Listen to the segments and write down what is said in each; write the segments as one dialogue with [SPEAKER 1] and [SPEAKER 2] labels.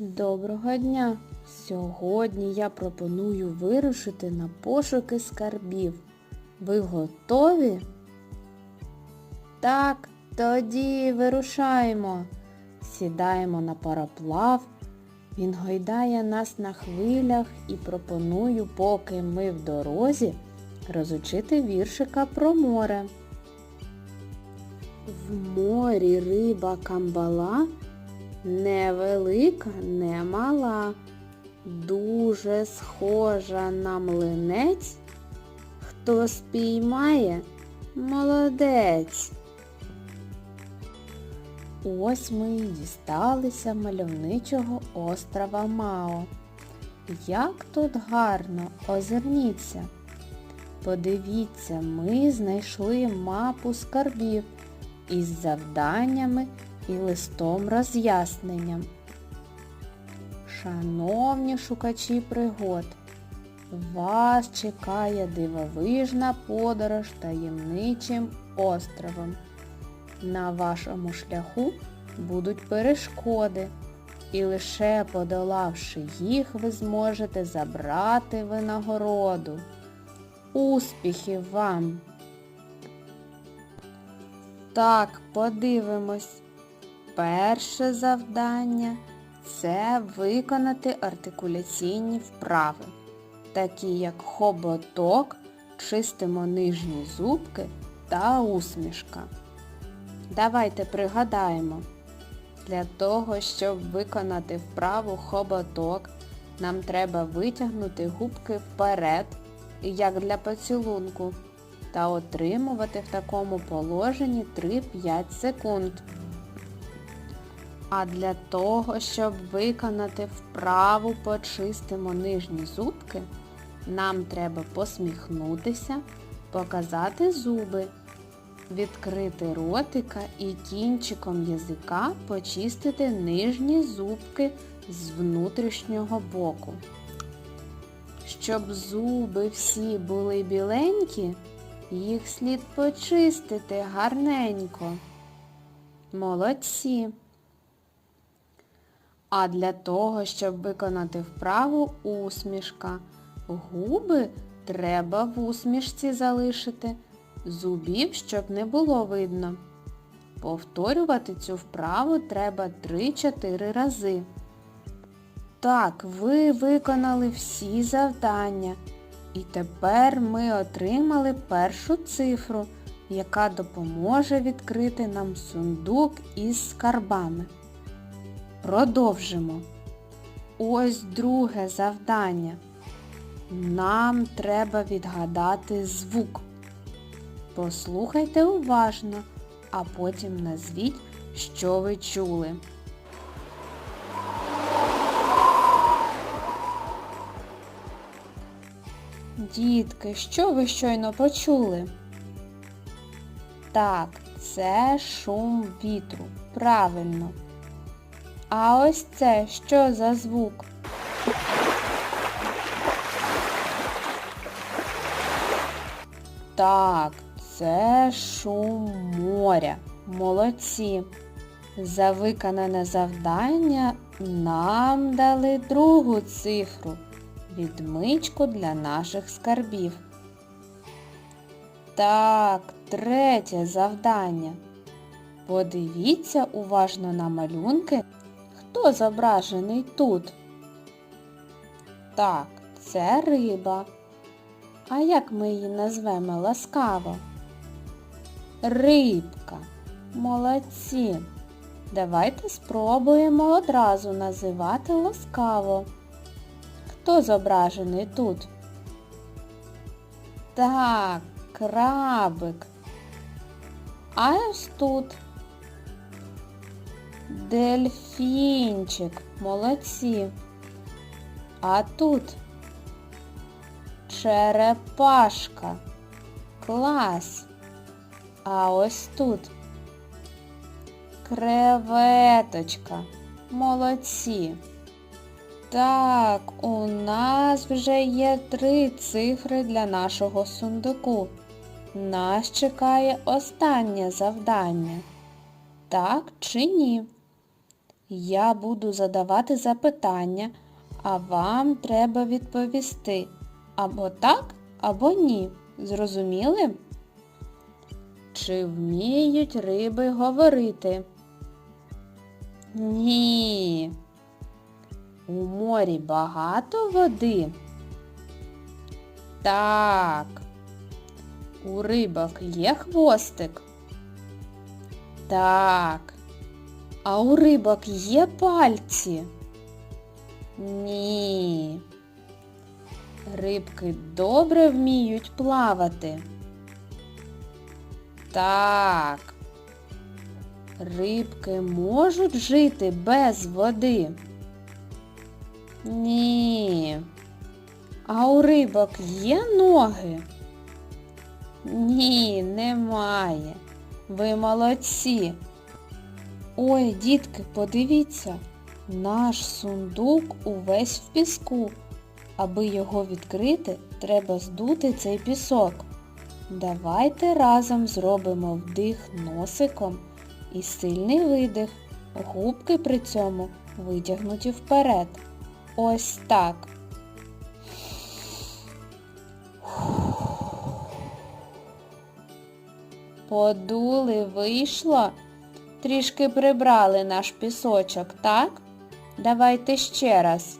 [SPEAKER 1] Доброго дня! Сьогодні я пропоную вирушити на пошуки скарбів. Ви готові? Так, тоді вирушаємо. Сідаємо на пароплав. Він гойдає нас на хвилях і пропоную, поки ми в дорозі, розучити віршика про море. В морі риба камбала невелика, не мала, дуже схожа на млинець. Хто спіймає, молодець. Ось ми і дісталися мальовничого острова Мао. Як тут гарно, озирніться. Подивіться, ми знайшли мапу скарбів із завданнями і листом роз'ясненням. Шановні шукачі пригод, вас чекає дивовижна подорож таємничим островом. На вашому шляху будуть перешкоди, і лише подолавши їх, ви зможете забрати винагороду. Успіхів вам! Так, подивимось. Перше завдання це виконати артикуляційні вправи, такі як хоботок, чистимо нижні зубки та усмішка. Давайте пригадаємо. Для того, щоб виконати вправу хоботок, нам треба витягнути губки вперед, як для поцілунку, та отримувати в такому положенні 3-5 секунд. А для того, щоб виконати вправу почистимо нижні зубки, нам треба посміхнутися, показати зуби, відкрити ротика і кінчиком язика почистити нижні зубки з внутрішнього боку. Щоб зуби всі були біленькі, їх слід почистити гарненько. Молодці! А для того, щоб виконати вправу усмішка, губи треба в усмішці залишити, зубів, щоб не було видно. Повторювати цю вправу треба 3-4 рази. Так, ви виконали всі завдання. І тепер ми отримали першу цифру, яка допоможе відкрити нам сундук із скарбами. Продовжимо. Ось друге завдання. Нам треба відгадати звук. Послухайте уважно, а потім назвіть, що ви чули. Дітки, що ви щойно почули? Так, це шум вітру. Правильно. А ось це що за звук? Так, це шум моря. Молодці. За виконане завдання нам дали другу цифру відмичку для наших скарбів. Так, третє завдання. Подивіться уважно на малюнки, хто зображений тут. Так, це риба. А як ми її назвемо ласкаво? Рибка. Молодці. Давайте спробуємо одразу називати ласкаво. Хто зображений тут? Так, крабик. А ось тут. Дельфінчик. Молодці. А тут черепашка. Клас. А ось тут креветочка. Молодці. Так, у нас вже є три цифри для нашого сундуку. Нас чекає останнє завдання. Так чи ні? Я буду задавати запитання, а вам треба відповісти або так, або ні. Зрозуміли? Чи вміють риби говорити? Ні. У морі багато води? Так. У рибок є хвостик? Так. А у рибок є пальці? Ні. Рибки добре вміють плавати? Так. Рибки можуть жити без води? Ні. А у рибок є ноги? Ні, немає. Ви молодці. Ой, дітки, подивіться, наш сундук увесь в піску. Аби його відкрити, треба здути цей пісок. Давайте разом зробимо вдих носиком і сильний видих. Губки при цьому витягнуті вперед. Ось так. Подули, вийшло. Трішки прибрали наш пісочок, так? Давайте ще раз.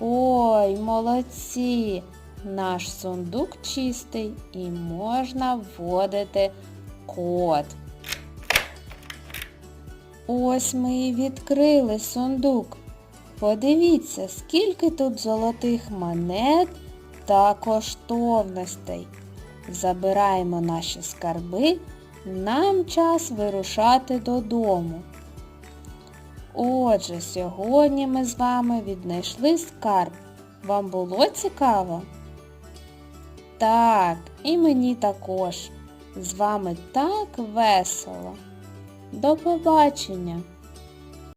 [SPEAKER 1] Ой, молодці! Наш сундук чистий і можна вводити код. Ось ми і відкрили сундук. Подивіться, скільки тут золотих монет та коштовностей. Забираємо наші скарби, нам час вирушати додому. Отже, сьогодні ми з вами віднайшли скарб. Вам було цікаво? Так, і мені також. З вами так весело. До побачення!